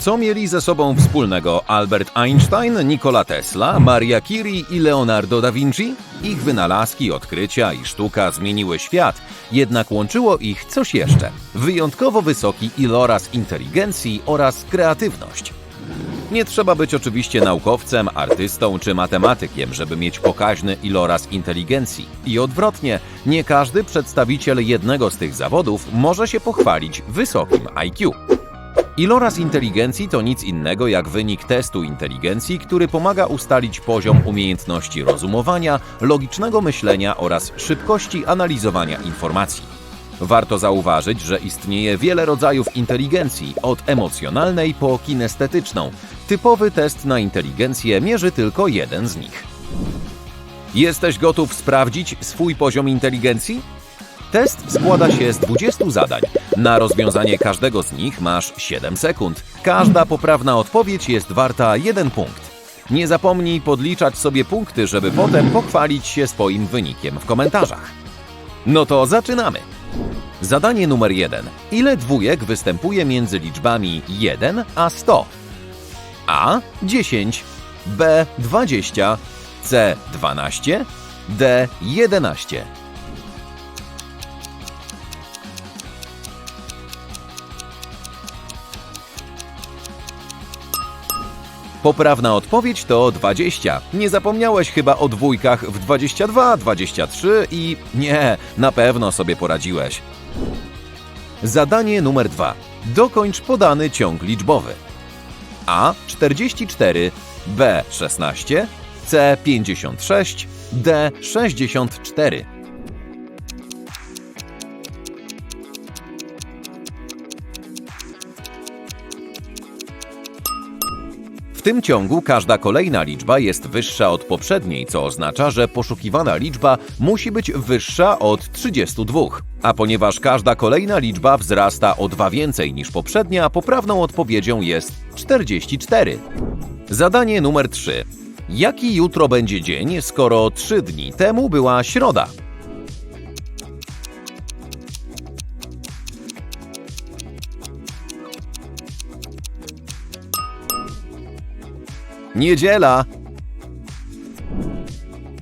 Co mieli ze sobą wspólnego Albert Einstein, Nikola Tesla, Maria Curie i Leonardo da Vinci? Ich wynalazki, odkrycia i sztuka zmieniły świat, jednak łączyło ich coś jeszcze. Wyjątkowo wysoki iloraz inteligencji oraz kreatywność. Nie trzeba być oczywiście naukowcem, artystą czy matematykiem, żeby mieć pokaźny iloraz inteligencji. I odwrotnie, nie każdy przedstawiciel jednego z tych zawodów może się pochwalić wysokim IQ. Iloraz inteligencji to nic innego jak wynik testu inteligencji, który pomaga ustalić poziom umiejętności rozumowania, logicznego myślenia oraz szybkości analizowania informacji. Warto zauważyć, że istnieje wiele rodzajów inteligencji, od emocjonalnej po kinestetyczną. Typowy test na inteligencję mierzy tylko jeden z nich. Jesteś gotów sprawdzić swój poziom inteligencji? Test składa się z 20 zadań. Na rozwiązanie każdego z nich masz 7 sekund. Każda poprawna odpowiedź jest warta 1 punkt. Nie zapomnij podliczać sobie punkty, żeby potem pochwalić się swoim wynikiem w komentarzach. No to zaczynamy. Zadanie numer 1. Ile dwójek występuje między liczbami 1 a 100? A 10, B 20, C 12, D 11. Poprawna odpowiedź to 20. Nie zapomniałeś chyba o dwójkach w 22, 23 i nie, na pewno sobie poradziłeś. Zadanie numer 2. Dokończ podany ciąg liczbowy. A 44, B 16, C 56, D 64. W tym ciągu każda kolejna liczba jest wyższa od poprzedniej, co oznacza, że poszukiwana liczba musi być wyższa od 32. A ponieważ każda kolejna liczba wzrasta o dwa więcej niż poprzednia, poprawną odpowiedzią jest 44. Zadanie numer 3. Jaki jutro będzie dzień, skoro 3 dni temu była środa? Niedziela.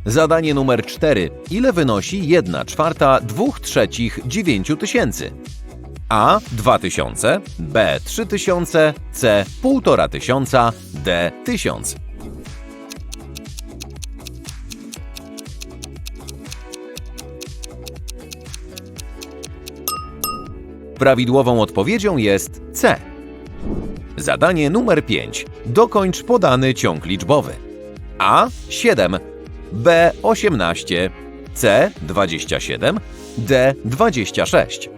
Zadanie numer 4. Ile wynosi 1 czwarta 2 trzecich 9 tysięcy? A. 2000, B. 3000, C. 1,5 tysiąca, D. 1000. Prawidłową odpowiedzią jest C. Zadanie numer 5. Dokończ podany ciąg liczbowy. A 7, B 18, C 27, D 26.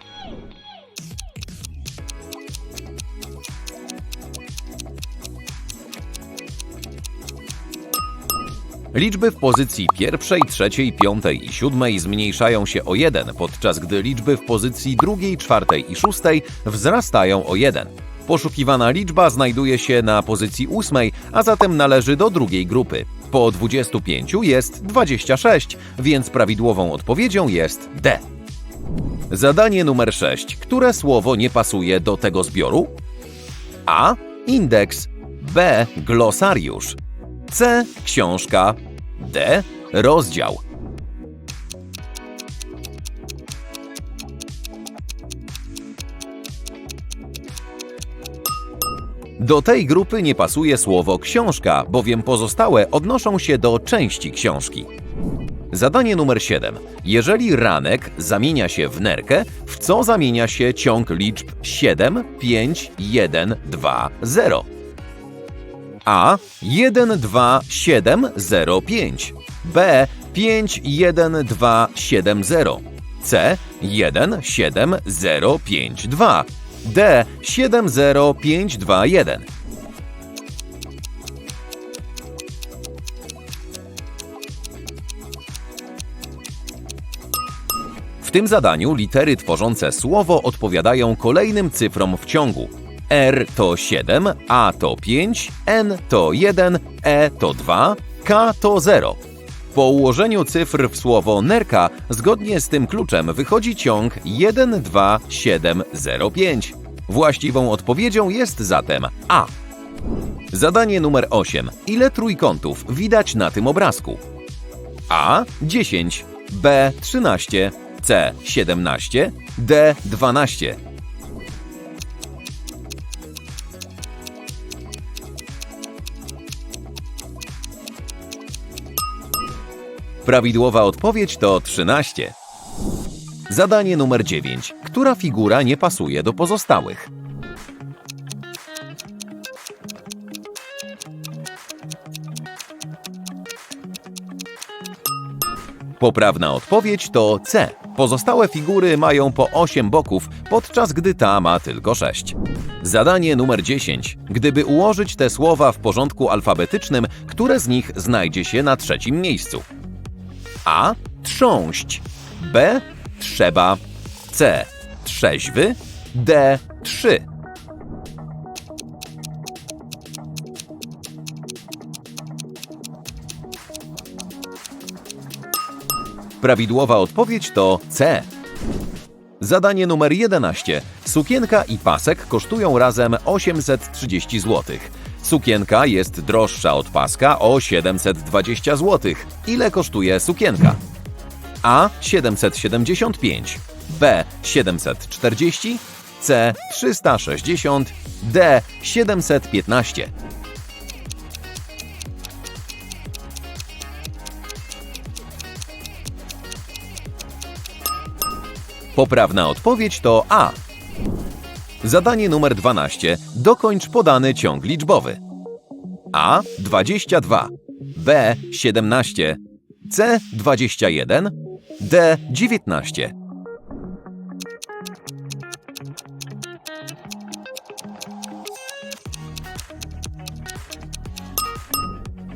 Liczby w pozycji pierwszej, trzeciej, piątej i siódmej zmniejszają się o 1, podczas gdy liczby w pozycji drugiej, czwartej i szóstej wzrastają o 1. Poszukiwana liczba znajduje się na pozycji ósmej, a zatem należy do drugiej grupy. Po 25 jest 26, więc prawidłową odpowiedzią jest D. Zadanie numer 6. Które słowo nie pasuje do tego zbioru? A. Indeks. B. Glosariusz. C. Książka. D. Rozdział. Do tej grupy nie pasuje słowo książka, bowiem pozostałe odnoszą się do części książki. Zadanie numer 7. Jeżeli ranek zamienia się w nerkę, w co zamienia się ciąg liczb 7, 5, 1, 2, 0? A 1, 2, 7, 0, 5. B 5, 1, 2, 7, 0. C 1, 7, 0, 5, 2. D 70521. W tym zadaniu litery tworzące słowo odpowiadają kolejnym cyfrom w ciągu. R to 7, A to 5, N to 1, E to 2, K to 0. Po ułożeniu cyfr w słowo nerka, zgodnie z tym kluczem wychodzi ciąg 12705. Właściwą odpowiedzią jest zatem A. Zadanie numer 8. Ile trójkątów widać na tym obrazku? A 10, B 13, C 17, D 12. Prawidłowa odpowiedź to 13. Zadanie numer 9. Która figura nie pasuje do pozostałych? Poprawna odpowiedź to C. Pozostałe figury mają po 8 boków, podczas gdy ta ma tylko 6. Zadanie numer 10. Gdyby ułożyć te słowa w porządku alfabetycznym, które z nich znajdzie się na trzecim miejscu? A. Trząść. B. Trzeba. C. Trzeźwy. D. Trzy. Prawidłowa odpowiedź to C. Zadanie numer 11. Sukienka i pasek kosztują razem 830 zł. Sukienka jest droższa od paska o 720 zł. Ile kosztuje sukienka? A 775, B 740, C 360, D 715. Poprawna odpowiedź to A. Zadanie numer 12. Dokończ podany ciąg liczbowy. A 22, B 17, C 21, D 19.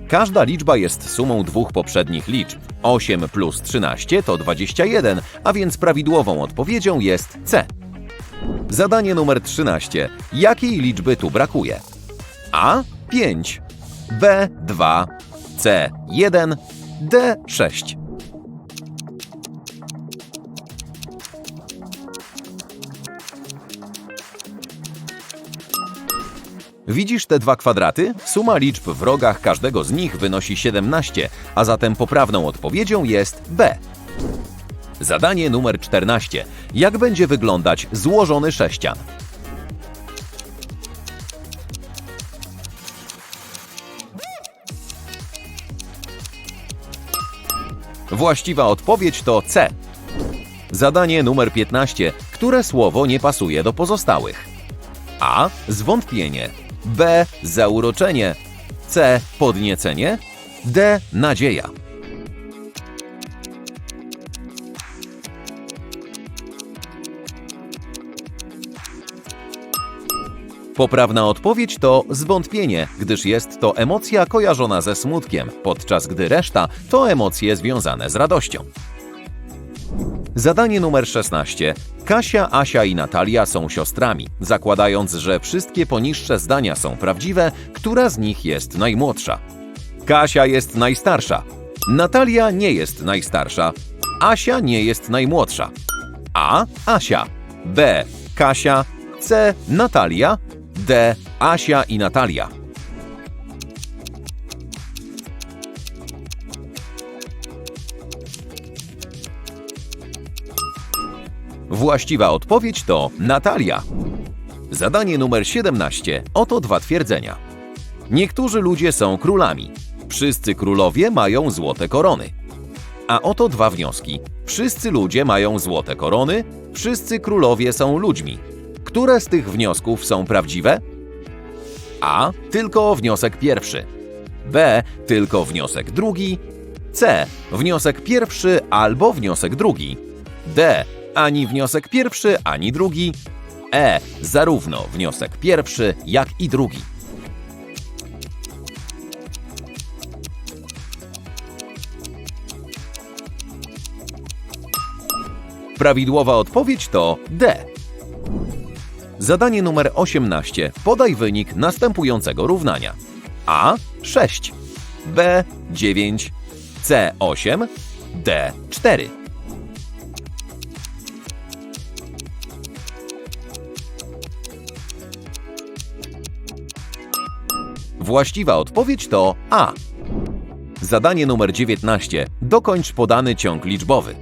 Każda liczba jest sumą dwóch poprzednich liczb. 8 plus 13 to 21, a więc prawidłową odpowiedzią jest C. Zadanie numer 13. Jakiej liczby tu brakuje? A 5, B 2, C 1, D 6. Widzisz te dwa kwadraty? Suma liczb w rogach każdego z nich wynosi 17, a zatem poprawną odpowiedzią jest B. Zadanie numer 14. Jak będzie wyglądać złożony sześcian? Właściwa odpowiedź to C. Zadanie numer 15. Które słowo nie pasuje do pozostałych? A. Zwątpienie. B. Zauroczenie. C. Podniecenie. D. Nadzieja. Poprawna odpowiedź to zwątpienie, gdyż jest to emocja kojarzona ze smutkiem, podczas gdy reszta to emocje związane z radością. Zadanie numer 16. Kasia, Asia i Natalia są siostrami. Zakładając, że wszystkie poniższe zdania są prawdziwe, która z nich jest najmłodsza? Kasia jest najstarsza. Natalia nie jest najstarsza. Asia nie jest najmłodsza. A. Asia. B. Kasia. C. Natalia. D. Asia i Natalia. Właściwa odpowiedź to Natalia. Zadanie numer 17. Oto dwa twierdzenia. Niektórzy ludzie są królami. Wszyscy królowie mają złote korony. A oto dwa wnioski. Wszyscy ludzie mają złote korony, wszyscy królowie są ludźmi. Które z tych wniosków są prawdziwe? A. Tylko wniosek pierwszy. B. Tylko wniosek drugi. C. Wniosek pierwszy albo wniosek drugi. D. Ani wniosek pierwszy, ani drugi. E. Zarówno wniosek pierwszy, jak i drugi. Prawidłowa odpowiedź to D. Zadanie numer 18. Podaj wynik następującego równania. A 6, B 9, C 8, D 4. Właściwa odpowiedź to A. Zadanie numer 19. Dokończ podany ciąg liczbowy.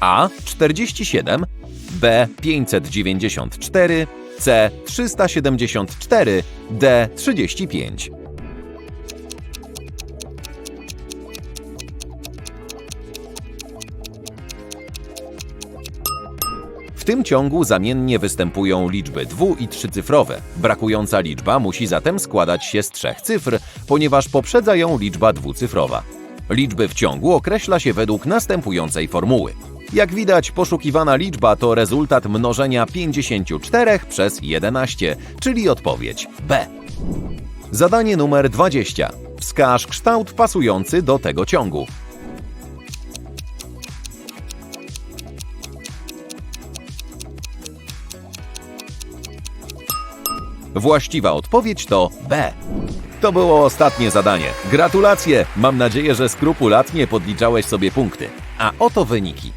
A 47, B 594, C 374, D 35. W tym ciągu zamiennie występują liczby dwu- i trzycyfrowe. Brakująca liczba musi zatem składać się z trzech cyfr, ponieważ poprzedza ją liczba dwucyfrowa. Liczby w ciągu określa się według następującej formuły. Jak widać, poszukiwana liczba to rezultat mnożenia 54 przez 11, czyli odpowiedź B. Zadanie numer 20. Wskaż kształt pasujący do tego ciągu. Właściwa odpowiedź to B. To było ostatnie zadanie. Gratulacje! Mam nadzieję, że skrupulatnie podliczałeś sobie punkty. A oto wyniki.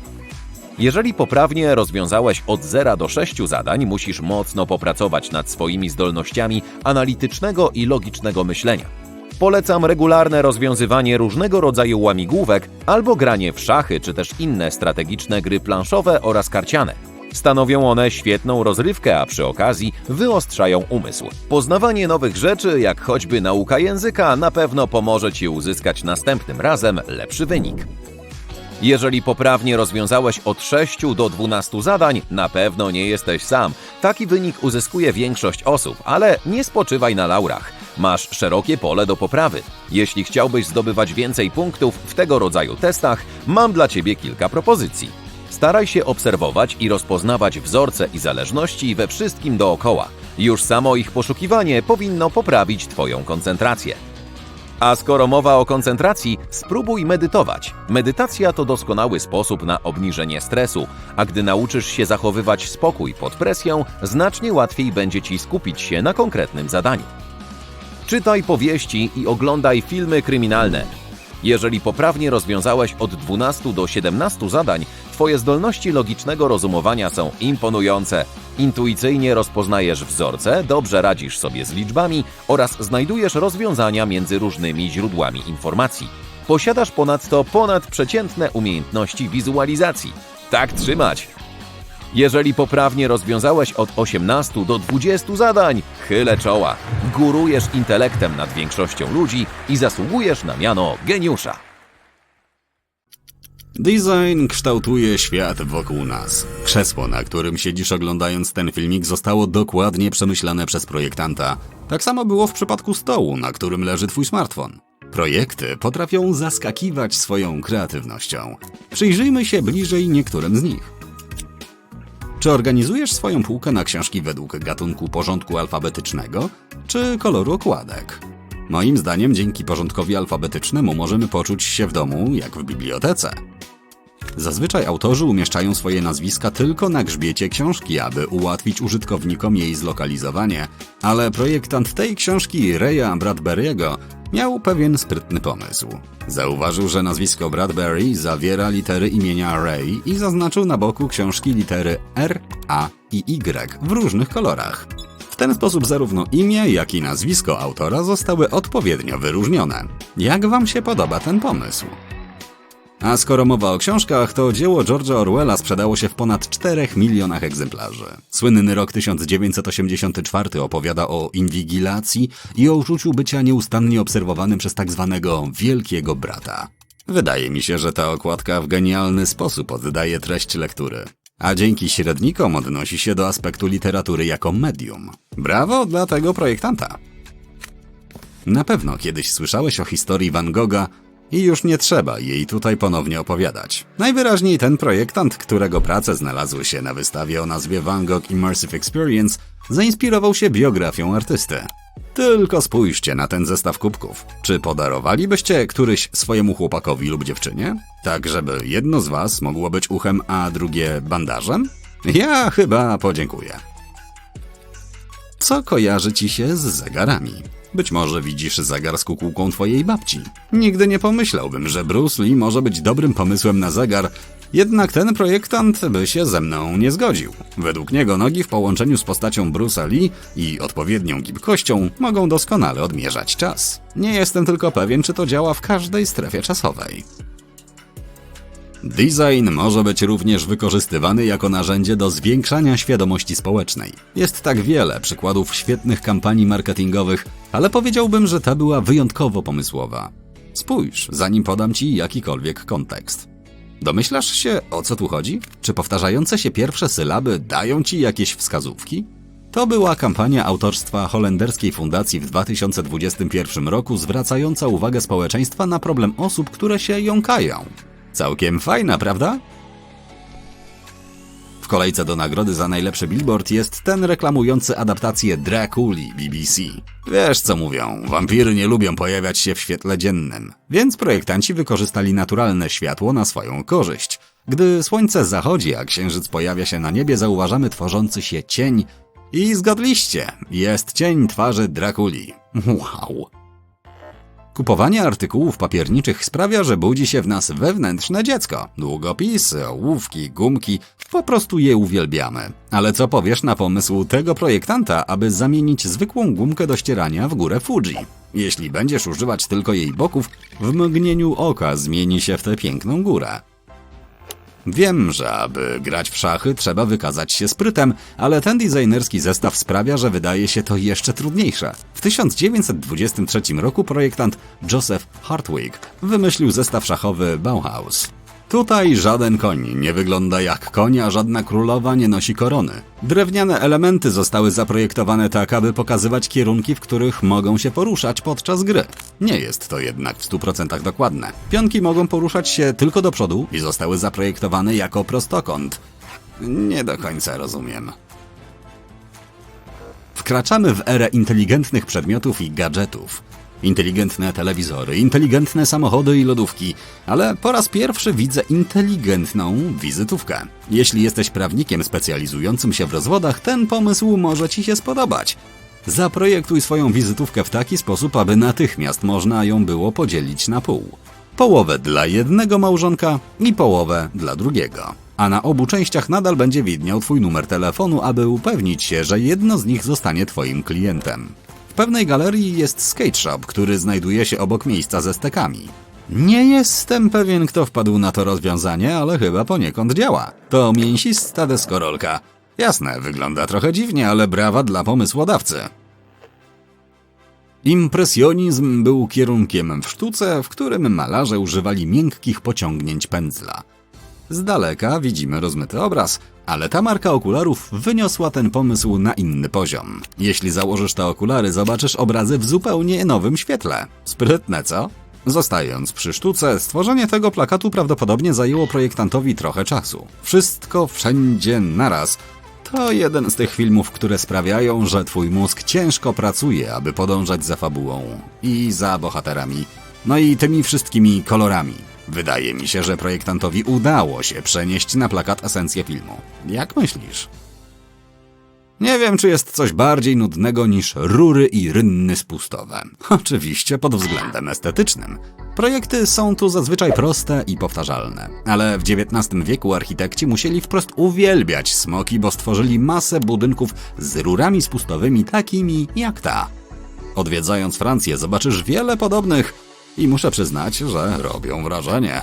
Jeżeli poprawnie rozwiązałeś od 0 do 6 zadań, musisz mocno popracować nad swoimi zdolnościami analitycznego i logicznego myślenia. Polecam regularne rozwiązywanie różnego rodzaju łamigłówek albo granie w szachy czy też inne strategiczne gry planszowe oraz karciane. Stanowią one świetną rozrywkę, a przy okazji wyostrzają umysł. Poznawanie nowych rzeczy, jak choćby nauka języka, na pewno pomoże Ci uzyskać następnym razem lepszy wynik. Jeżeli poprawnie rozwiązałeś od 6 do 12 zadań, na pewno nie jesteś sam. Taki wynik uzyskuje większość osób, ale nie spoczywaj na laurach. Masz szerokie pole do poprawy. Jeśli chciałbyś zdobywać więcej punktów w tego rodzaju testach, mam dla Ciebie kilka propozycji. Staraj się obserwować i rozpoznawać wzorce i zależności we wszystkim dookoła. Już samo ich poszukiwanie powinno poprawić Twoją koncentrację. A skoro mowa o koncentracji, spróbuj medytować. Medytacja to doskonały sposób na obniżenie stresu, a gdy nauczysz się zachowywać spokój pod presją, znacznie łatwiej będzie ci skupić się na konkretnym zadaniu. Czytaj powieści i oglądaj filmy kryminalne. Jeżeli poprawnie rozwiązałeś od 12 do 17 zadań, Twoje zdolności logicznego rozumowania są imponujące. Intuicyjnie rozpoznajesz wzorce, dobrze radzisz sobie z liczbami oraz znajdujesz rozwiązania między różnymi źródłami informacji. Posiadasz ponadto ponadprzeciętne umiejętności wizualizacji. Tak trzymać! Jeżeli poprawnie rozwiązałeś od 18 do 20 zadań, chylę czoła. Górujesz intelektem nad większością ludzi i zasługujesz na miano geniusza. Design kształtuje świat wokół nas. Krzesło, na którym siedzisz oglądając ten filmik, zostało dokładnie przemyślane przez projektanta. Tak samo było w przypadku stołu, na którym leży twój smartfon. Projekty potrafią zaskakiwać swoją kreatywnością. Przyjrzyjmy się bliżej niektórym z nich. Czy organizujesz swoją półkę na książki według gatunku porządku alfabetycznego, czy koloru okładek? Moim zdaniem dzięki porządkowi alfabetycznemu możemy poczuć się w domu jak w bibliotece. Zazwyczaj autorzy umieszczają swoje nazwiska tylko na grzbiecie książki, aby ułatwić użytkownikom jej zlokalizowanie, ale projektant tej książki, Raya Bradbury'ego, miał pewien sprytny pomysł. Zauważył, że nazwisko Bradbury zawiera litery imienia Ray i zaznaczył na boku książki litery R, A i Y w różnych kolorach. W ten sposób zarówno imię, jak i nazwisko autora zostały odpowiednio wyróżnione. Jak wam się podoba ten pomysł? A skoro mowa o książkach, to dzieło George'a Orwella sprzedało się w ponad 4 milionach egzemplarzy. Słynny rok 1984 opowiada o inwigilacji i o uczuciu bycia nieustannie obserwowanym przez tak zwanego wielkiego brata. Wydaje mi się, że ta okładka w genialny sposób oddaje treść lektury. A dzięki średnikom odnosi się do aspektu literatury jako medium. Brawo dla tego projektanta! Na pewno kiedyś słyszałeś o historii Van Gogha i już nie trzeba jej tutaj ponownie opowiadać. Najwyraźniej ten projektant, którego prace znalazły się na wystawie o nazwie Van Gogh Immersive Experience, zainspirował się biografią artysty. Tylko spójrzcie na ten zestaw kubków. Czy podarowalibyście któryś swojemu chłopakowi lub dziewczynie? Tak, żeby jedno z was mogło być uchem, a drugie bandażem? Ja chyba podziękuję. Co kojarzy ci się z zegarami? Być może widzisz zegar z kukułką twojej babci. Nigdy nie pomyślałbym, że Bruce Lee może być dobrym pomysłem na zegar, Jednak ten projektant by się ze mną nie zgodził. Według niego nogi w połączeniu z postacią Bruce'a Lee i odpowiednią gibkością mogą doskonale odmierzać czas. Nie jestem tylko pewien, czy to działa w każdej strefie czasowej. Design może być również wykorzystywany jako narzędzie do zwiększania świadomości społecznej. Jest tak wiele przykładów świetnych kampanii marketingowych, ale powiedziałbym, że ta była wyjątkowo pomysłowa. Spójrz, zanim podam ci jakikolwiek kontekst. Domyślasz się, o co tu chodzi? Czy powtarzające się pierwsze sylaby dają ci jakieś wskazówki? To była kampania autorstwa holenderskiej fundacji w 2021 roku zwracająca uwagę społeczeństwa na problem osób, które się jąkają. Całkiem fajna, prawda? W kolejce do nagrody za najlepszy billboard jest ten reklamujący adaptację Drakuli BBC. Wiesz co mówią, wampiry nie lubią pojawiać się w świetle dziennym, więc projektanci wykorzystali naturalne światło na swoją korzyść. Gdy słońce zachodzi, a księżyc pojawia się na niebie, zauważamy tworzący się cień i zgadliście, jest cień twarzy Drakuli. Wow! Kupowanie artykułów papierniczych sprawia, że budzi się w nas wewnętrzne dziecko. Długopisy, ołówki, gumki, po prostu je uwielbiamy. Ale co powiesz na pomysł tego projektanta, aby zamienić zwykłą gumkę do ścierania w górę Fuji? Jeśli będziesz używać tylko jej boków, w mgnieniu oka zmieni się w tę piękną górę. Wiem, że aby grać w szachy trzeba wykazać się sprytem, ale ten designerski zestaw sprawia, że wydaje się to jeszcze trudniejsze. W 1923 roku projektant Joseph Hartwig wymyślił zestaw szachowy Bauhaus. Tutaj żaden koń nie wygląda jak koń, a żadna królowa nie nosi korony. Drewniane elementy zostały zaprojektowane tak, aby pokazywać kierunki, w których mogą się poruszać podczas gry. Nie jest to jednak w 100% dokładne. Pionki mogą poruszać się tylko do przodu i zostały zaprojektowane jako prostokąt. Nie do końca rozumiem. Wkraczamy w erę inteligentnych przedmiotów i gadżetów. Inteligentne telewizory, inteligentne samochody i lodówki, ale po raz pierwszy widzę inteligentną wizytówkę. Jeśli jesteś prawnikiem specjalizującym się w rozwodach, ten pomysł może Ci się spodobać. Zaprojektuj swoją wizytówkę w taki sposób, aby natychmiast można ją było podzielić na pół. Połowę dla jednego małżonka i połowę dla drugiego. A na obu częściach nadal będzie widniał Twój numer telefonu, aby upewnić się, że jedno z nich zostanie Twoim klientem. W pewnej galerii jest skate shop, który znajduje się obok miejsca ze stekami. Nie jestem pewien, kto wpadł na to rozwiązanie, ale chyba poniekąd działa. To mięsista deskorolka. Jasne, wygląda trochę dziwnie, ale brawa dla pomysłodawcy. Impresjonizm był kierunkiem w sztuce, w którym malarze używali miękkich pociągnięć pędzla. Z daleka widzimy rozmyty obraz, ale ta marka okularów wyniosła ten pomysł na inny poziom. Jeśli założysz te okulary, zobaczysz obrazy w zupełnie nowym świetle. Sprytne, co? Zostając przy sztuce, stworzenie tego plakatu prawdopodobnie zajęło projektantowi trochę czasu. Wszystko wszędzie naraz. To jeden z tych filmów, które sprawiają, że twój mózg ciężko pracuje, aby podążać za fabułą i za bohaterami. No i tymi wszystkimi kolorami. Wydaje mi się, że projektantowi udało się przenieść na plakat esencję filmu. Jak myślisz? Nie wiem, czy jest coś bardziej nudnego niż rury i rynny spustowe. Oczywiście pod względem estetycznym. Projekty są tu zazwyczaj proste i powtarzalne, ale w XIX wieku architekci musieli wprost uwielbiać smoki, bo stworzyli masę budynków z rurami spustowymi takimi jak ta. Odwiedzając Francję zobaczysz wiele podobnych i muszę przyznać, że robią wrażenie.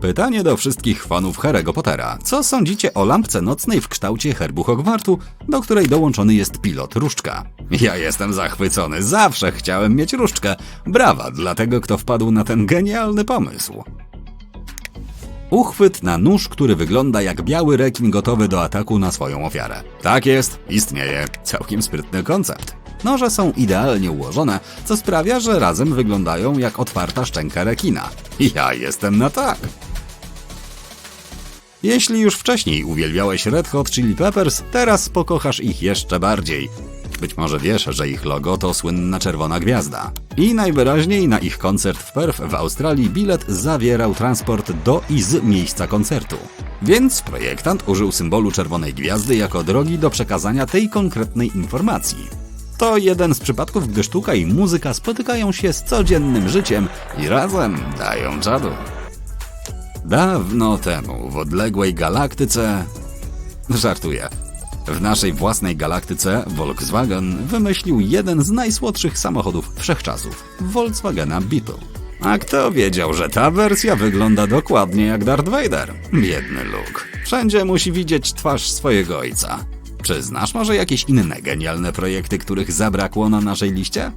Pytanie do wszystkich fanów Harry'ego Pottera. Co sądzicie o lampce nocnej w kształcie herbu Hogwartu, do której dołączony jest pilot Różdżka? Ja jestem zachwycony, zawsze chciałem mieć Różdżkę. Brawa dla tego, kto wpadł na ten genialny pomysł. Uchwyt na nóż, który wygląda jak biały rekin gotowy do ataku na swoją ofiarę. Tak jest, istnieje. Całkiem sprytny koncept. Noże są idealnie ułożone, co sprawia, że razem wyglądają jak otwarta szczęka rekina. Ja jestem na tak. Jeśli już wcześniej uwielbiałeś Red Hot Chili Peppers, teraz pokochasz ich jeszcze bardziej. Być może wiesz, że ich logo to słynna czerwona gwiazda. I najwyraźniej na ich koncert w Perth w Australii bilet zawierał transport do i z miejsca koncertu. Więc projektant użył symbolu czerwonej gwiazdy jako drogi do przekazania tej konkretnej informacji. To jeden z przypadków, gdy sztuka i muzyka spotykają się z codziennym życiem i razem dają czadu. Dawno temu, w odległej galaktyce... Żartuję. W naszej własnej galaktyce Volkswagen wymyślił jeden z najsłodszych samochodów wszechczasów Volkswagena Beetle. A kto wiedział, że ta wersja wygląda dokładnie jak Darth Vader? Biedny Luke. Wszędzie musi widzieć twarz swojego ojca. Czy znasz może jakieś inne genialne projekty, których zabrakło na naszej liście?